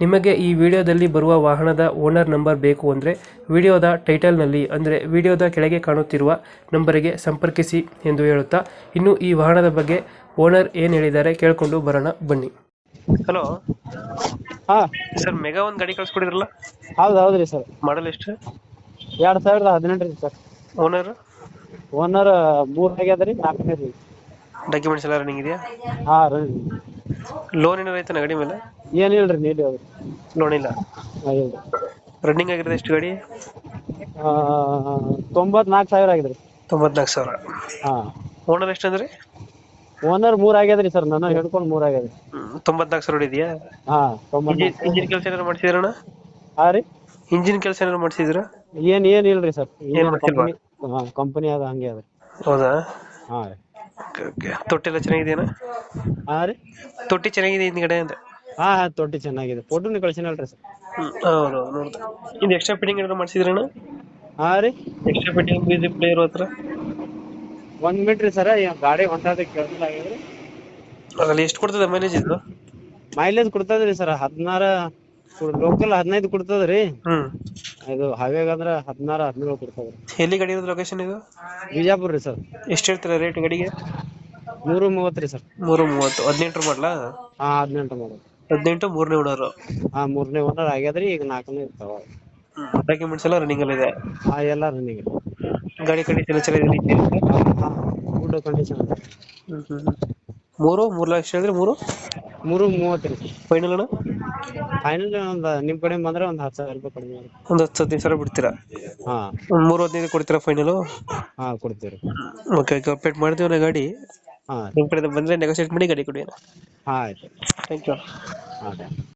ನಿಮಗೆ ಈ ವಿಡಿಯೋದಲ್ಲಿ ಬರುವ ವಾಹನದ ಓನರ್ ನಂಬರ್ ಬೇಕು ಅಂದರೆ ವಿಡಿಯೋದ ಟೈಟಲ್ನಲ್ಲಿ ಅಂದರೆ ವಿಡಿಯೋದ ಕೆಳಗೆ ಕಾಣುತ್ತಿರುವ ನಂಬರಿಗೆ ಸಂಪರ್ಕಿಸಿ ಎಂದು ಹೇಳುತ್ತಾ ಇನ್ನು ಈ ವಾಹನದ ಬಗ್ಗೆ ಓನರ್ ಏನು ಹೇಳಿದ್ದಾರೆ ಕೇಳಿಕೊಂಡು ಬರೋಣ ಬನ್ನಿ. ಹಲೋ. ಹಾ. ಸರ್ ಮೆಗಾ ಒಂದು ಗಾಡಿ ಕಳ್ಸ್ಕೊಡಿದ್ರಲ್ಲ? ಹೌದು ಹೌದ್ರಿ ಸರ್. ಮಾಡಲ್ ಎಷ್ಟು? ಎರಡ್ ಸಾವಿರದ ಹದಿನೆಂಟು ರೀ ಸರ್. ಓನರ್? ಓನರ್ ಮೂರ್ ಆಗ್ಯದ ರೀ ನಾಲ್ಕನೇ ರೀ. ಡಾಕ್ಯುಮೆಂಟ್ಸ್ ಎಲ್ಲ ರನ್ನಿಂಗ್ ಇದೆಯಾ? ಹಾ ರನ್ನಿಂಗ್ ಲೋನ್ ಏನಾರ ಐತೆ ಗಾಡಿ ಮೇಲೆ? ಏನಿಲ್ರಿ ನೀಡಿ ಅವ್ರು ಲೋನ್ ಇಲ್ಲ? ಹಾ, ಇಲ್ರಿ ರನ್ನಿಂಗ್ ಆಗಿರೋದು ಎಷ್ಟು ಗಾಡಿ? ಆ, ತೊಂಬತ್ನಾಲ್ಕು ಸಾವಿರ ಆಗಿದ್ರಿ ತೊಂಬತ್ನಾಲ್ಕು ಸಾವಿರ. ಹಾ. ಓನರ್ ಎಷ್ಟು ಅಂದ್ರೆ? ಓನರ್ ಮೂರ್ ಆಗ್ಯದ್ರಿ ಸರ್ ನನ್ನ ಹಿಡ್ಕೊಂಡು ಮೂರ್ ಆಗ್ಯದ್ರಿ. ತೊಂಬತ್ನಾಲ್ಕು ಸಾವಿರ ಇದೆಯಾ? ಹಾ ತೊಂಬತ್ನಾಲ್ಕು ಇಂಜಿನ್ ಕೆಲಸ ಏನಾರು ಮಾಡಿಸಿದ್ರಣ್ಣ? ಹಾ ರೀ. ಇಂಜಿನ್ ಕೆಲಸ ಏನಾರು ಮಾಡಿಸಿದ್ರ? ಏನ್ ಏನ್ ಇಲ್ರಿ ಸರ್. ಏನ್ ಮಾಡ್ತಿಲ್ವಾ? ಕಂಪನಿ ಅದ ಹಂಗೆ ಅದ ಹೌದಾ? ಹಾ ರೀ. ಓಕೆ ಓಕೆ ತೊಟ್ಟಿ ಎಲ್ಲ ಚೆನ್ನಾಗಿದೆಯಾ ಹಾ ರೀ? ತೊಟ್ಟಿ ಚೆನ್ನಾಗಿದೆ ಹಿಂದ್ಗಡೆ ಅಂತ ಹಾ ಹಾ ತೊಟ್ಟಿ ಚೆನ್ನಾಗಿದೆ. ಫೋಟೋನು ಕಳ್ಸಿನಲ್ರಿ ಸರ್. ಹೌದು ನೋಡ್ದೆ ಇದು ಎಕ್ಸ್ಟ್ರಾ ಫಿಟ್ಟಿಂಗ್ ಏನಾದ್ರು ಮಾಡಿಸಿದ್ರಣ್ಣ ಹಾ ರೀ? ಎಕ್ಸ್ಟ್ರಾ ಫಿಟ್ಟಿಂಗ್ ಮ್ಯೂಸಿಕ್ ಪ್ಲೇಯರ್ ಹತ್ರ? ಒಂದ್ ಮಿನಿಟ್ ರೀ ಸರ್ ಗಾಡಿ ಹೊಂಟಾದ ಆಗ್ಯದ್ರಿ ಅದ್ರಲ್ಲಿ ಎಷ್ಟು ಕೊಡ್ತದೆ ಮೈಲೇಜ್ ಇದು? ಮೈಲೇಜ್ ಕೊಡ್ತದ್ರಿ ಸರ್ ಹದಿನಾರ ಲೋಕಲ್ ಹದಿನೈದು ಕೊಡ್ತದ್ರಿ. ಹ್ಮ್. ಇದು ಹೈವೇಗ ಅಂದ್ರ ಹದಿನಾರ ಹದಿನೇಳು ಕೊಡ್ತದ್ರಿ. ಎಲ್ಲಿ ಗಾಡಿ ಇರೋದು ಲೊಕೇಶನ್ ಇದು? ಬಿಜಾಪುರ್ ರೀ ಸರ್. ಎಷ್ಟು ಹೇಳ್ತೀರಾ ರೇಟ್ ಗಾಡಿಗೆ? ಮೂರು ಮೂವತ್ತು ರೀ ಸರ್. ಮೂರು ಮೂವತ್ತು. ಹದಿನೆಂಟು ಮಾಡಲಾ? ಹಾ ಹದಿನೆಂಟು ಮಾಡೋದು ಹದಿನೆಂಟು ಮೂರನೇ ಓನರು. ಹಾ ಮೂರನೇ ಓನರ್ ಆಗ್ಯಾದ್ರಿ ಈಗ ನಾಲ್ಕನೇ ಇರ್ತಾವ. ಡಾಕ್ಯುಮೆಂಟ್ಸ್ ಎಲ್ಲ ರನ್ನಿಂಗ್ ಅಲ್ಲಿ ಇದೆ ಹಾ ಎಲ್ಲ ರನ್ನಿಂಗ್ ಗಾಡಿ ಕಂಡೀಷನ್ ಚೆನ್ನಾಗಿದೆ ಗುಡ್ ಕಂಡೀಷನ್ ಮೂರು ಮೂರು ಲಕ್ಷ ಹೇಳಿದ್ರೆ ಮೂರು? ಮೂರು ಮೂವತ್ತು ರೀ ಫೈನಲ್ ಅಣ್ಣ? ಫೈನಲ್ ಒಂದ್ ನಿಮ್ ಕಡೆ ಬಂದ್ರೆ ಒಂದ್ ಹತ್ತು ಸಾವಿರ ರೂಪಾಯಿ ಕಡಿಮೆ ಆಗುತ್ತೆ. ಒಂದು ಹತ್ತು ಹದಿನೈದು ಸಾವಿರ ಬಿಡ್ತೀರಾ? ಹಾ. ಒಂದು ಮೂರು ಹದಿನೈದು ಕೊಡ್ತೀರಾ ಫೈನಲು ಹಾ ಕೊಡ್ತೀವಿ. ಓಕೆ ಓಕೆ ಅಪ್ಡೇಟ್ ಮಾಡ್ತೀವಿ ನಾ ಗಾಡಿ. ಹಾ. ನಿಮ್ಮ ಕಡೆ ಬಂದ್ರೆ ನೆಗೋಸಿಯೇಟ್ ಮಾಡಿ ಗಾಡಿ ಕೊಡಿ ಹಾ ಆಯ್ತು. ಥ್ಯಾಂಕ್ ಯು ಹಾ